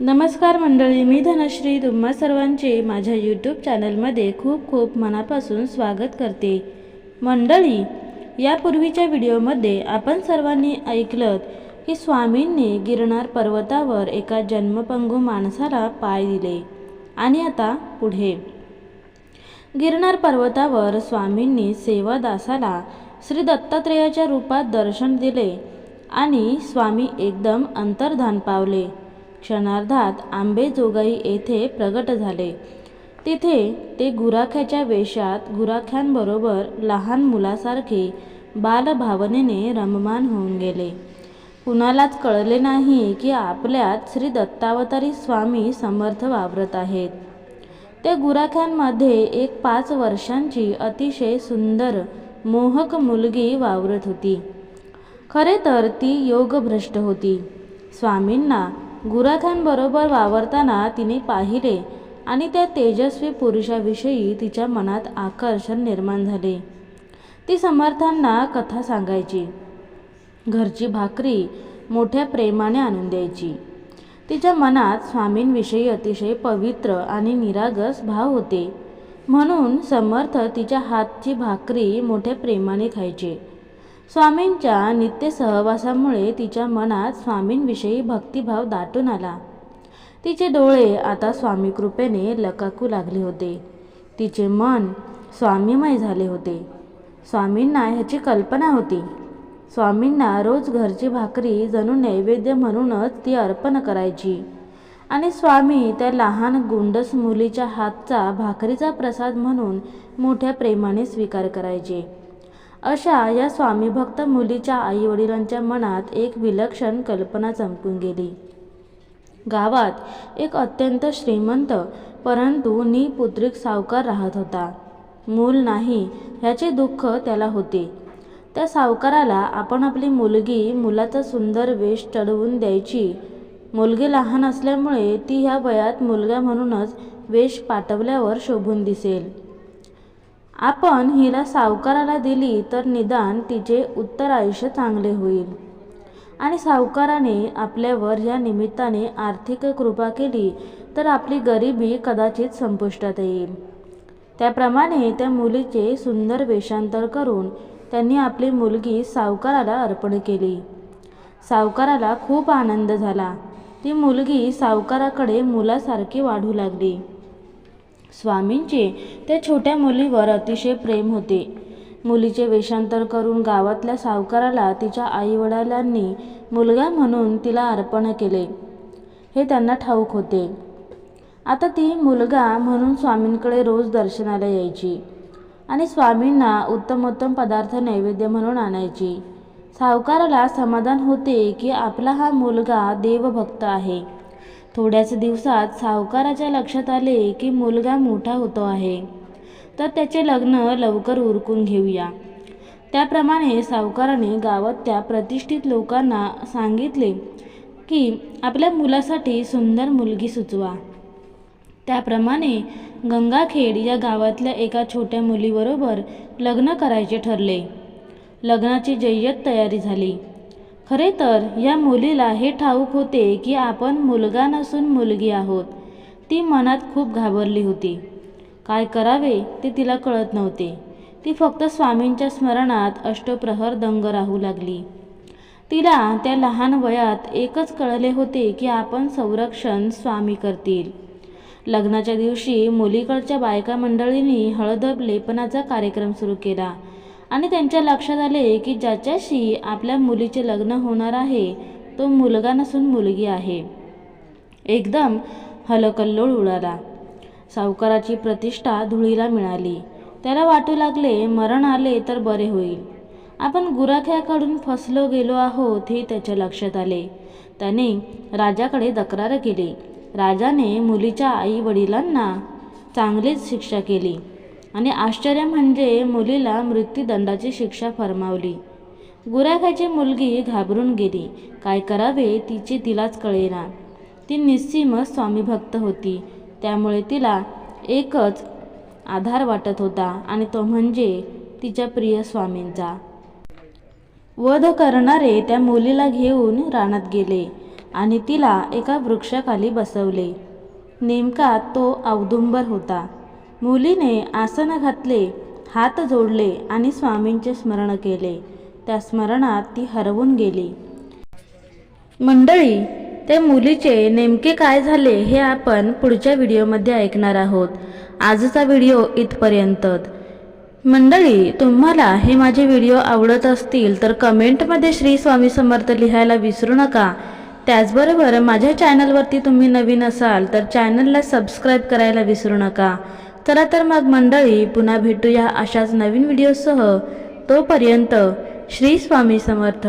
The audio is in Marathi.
नमस्कार मंडळी मी धनश्री. तुम्हा सर्वांचे माझ्या यूट्यूब चॅनलमध्ये खूप खूप मनापासून स्वागत करते. मंडळी यापूर्वीच्या व्हिडिओमध्ये आपण सर्वांनी ऐकलं की स्वामींनी गिरनार पर्वतावर एका जन्मपंगू माणसाला पाय दिले. आणि आता पुढे. गिरनार पर्वतावर स्वामींनी सेवादासाला श्री दत्तात्रेयाच्या रूपात दर्शन दिले आणि स्वामी एकदम अंतर्धान पावले. क्षणार्धात आंबेजोगाई येथे प्रगट झाले. तिथे ते गुराख्याच्या वेशात गुराख्यांबरोबर लहान मुलासारखे बालभावनेने रममान होऊन गेले. कुणालाच कळले नाही की आपल्यात श्री दत्तावतारी स्वामी समर्थ वावरत आहेत. त्या गुराख्यांमध्ये एक पाच वर्षांची अतिशय सुंदर मोहक मुलगी वावरत होती. खरे तर ती योगभ्रष्ट होती. स्वामींना गुराख्यांबरोबर वावरताना तिने पाहिले आणि त्या तेजस्वी पुरुषाविषयी तिच्या मनात आकर्षण निर्माण झाले. ती समर्थांना कथा सांगायची. घरची भाकरी मोठ्या प्रेमाने आणून द्यायची. तिच्या मनात स्वामींविषयी अतिशय पवित्र आणि निरागस भाव होते. म्हणून समर्थ तिच्या हातची भाकरी मोठ्या प्रेमाने खायचे. स्वामींच्या नित्य सहवासामुळे तिच्या मनात स्वामींविषयी भक्तिभाव दाटून आला. तिचे डोळे आता स्वामी कृपेने लकाकू लागले होते. तिचे मन स्वामीमय झाले होते. स्वामींना ह्याची कल्पना होती. स्वामींना रोज घरची भाकरी जणू नैवेद्य म्हणूनच ती अर्पण करायची. आणि स्वामी त्या लहान गुंडस मुलीच्या हातचा भाकरीचा प्रसाद म्हणून मोठ्या प्रेमाने स्वीकार करायचे. अशा या स्वामीभक्त मुलीच्या आईवडिलांच्या मनात एक विलक्षण कल्पना चमकून गेली. गावात एक अत्यंत श्रीमंत परंतु निपुत्रिक सावकार राहत होता. मूल नाही ह्याचे दुःख त्याला होते. त्या सावकाराला आपण आपली मुलगी मुलाचा सुंदर वेश चढवून द्यायची. मुलगी लहान असल्यामुळे ती ह्या वयात मुलगा म्हणूनच वेश पाठवल्यावर शोभून दिसेल. आपण हिला सावकाराला दिली तर निदान तिचे उत्तर आयुष्य चांगले होईल. आणि सावकाराने आपल्यावर या निमित्ताने आर्थिक कृपा केली तर आपली गरिबी कदाचित संपुष्टात येईल. त्याप्रमाणे त्या मुलीचे सुंदर वेषांतर करून त्यांनी आपली मुलगी सावकाराला अर्पण केली. सावकाराला खूप आनंद झाला. ती मुलगी सावकाराकडे मुलासारखी वाढू लागली. स्वामींचे. त्या छोट्या मुलीवर अतिशय प्रेम होते. मुलीचे वेषांतर करून गावातल्या सावकाराला तिच्या आईवडिलांनी मुलगा म्हणून तिला अर्पण केले. हे त्यांना ठाऊक होते. आता ती मुलगा म्हणून स्वामींकडे रोज दर्शनाला यायची आणि स्वामींना उत्तमोत्तम पदार्थ नैवेद्य म्हणून आणायची. सावकाराला समाधान होते की आपला हा मुलगा देवभक्त आहे. थोड्याच दिवसात सावकाराच्या लक्षात आले की मुलगा मोठा होतो आहे. तर त्याचे लग्न लवकर उरकून घेऊया. त्याप्रमाणे सावकाराने गावात त्या प्रतिष्ठित लोकांना सांगितले की आपल्या मुलासाठी सुंदर मुलगी सुचवा. त्याप्रमाणे गंगाखेड या गावातल्या एका छोट्या मुलीबरोबर लग्न करायचे ठरले. लग्नाची जय्यत तयारी झाली. खरे तर या मुलीला हे ठाऊक होते की आपण मुलगा नसून मुलगी आहोत. ती मनात खूप घाबरली होती. काय करावे ते तिला कळत नव्हते. ती फक्त स्वामींच्या स्मरणात अष्टप्रहर दंग राहू लागली. तिला त्या लहान वयात एकच कळले होते की आपण संरक्षण स्वामी करतील. लग्नाच्या दिवशी मुलीकडच्या बायका मंडळींनी हळद लेपनाचा कार्यक्रम सुरू केला. आणि त्यांच्या लक्षात आले की ज्याच्याशी आपल्या मुलीचे लग्न होणार आहे तो मुलगा नसून मुलगी आहे. एकदम हलकल्लोळ उडाला. सावकाराची प्रतिष्ठा धुळीला मिळाली. त्याला वाटू लागले मरण आले तर बरे होईल. आपण गुराख्याकडून फसलो गेलो आहोत हे त्याच्या लक्षात आले. त्याने राजाकडे तक्रार केली. राजाने मुलीच्या आई वडिलांना चांगलीच शिक्षा केली. आणि आश्चर्य म्हणजे मुलीला मृत्यूदंडाची शिक्षा फरमावली. गुराख्याची मुलगी घाबरून गेली. काय करावे तिचे तिलाच कळेना. ती निस्सीम स्वामीभक्त होती. त्यामुळे तिला एकच आधार वाटत होता आणि तो म्हणजे तिच्या प्रिय स्वामींचा. वध करणारे त्या मुलीला घेऊन रानात गेले आणि तिला एका वृक्षाखाली बसवले. नेमका तो औदुंबर होता. मुलीने आसन घातले हात जोडले आणि स्वामींचे स्मरण केले. त्या स्मरणात ती हरवून गेली. मंडळी त्या मुलीचे नेमके काय झाले हे आपण पुढच्या व्हिडिओमध्ये ऐकणार आहोत. आजचा व्हिडिओ इथपर्यंतच. मंडळी तुम्हाला हे माझे व्हिडिओ आवडत असतील तर कमेंटमध्ये श्री स्वामी समर्थ लिहायला विसरू नका. त्याचबरोबर माझ्या चॅनलवरती तुम्ही नवीन असाल तर चॅनलला सबस्क्राईब करायला विसरू नका. चला तर मग मंडळी पुन्हा भेटूया अशाच नवीन व्हिडिओसह. तोपर्यंत श्री स्वामी समर्थ.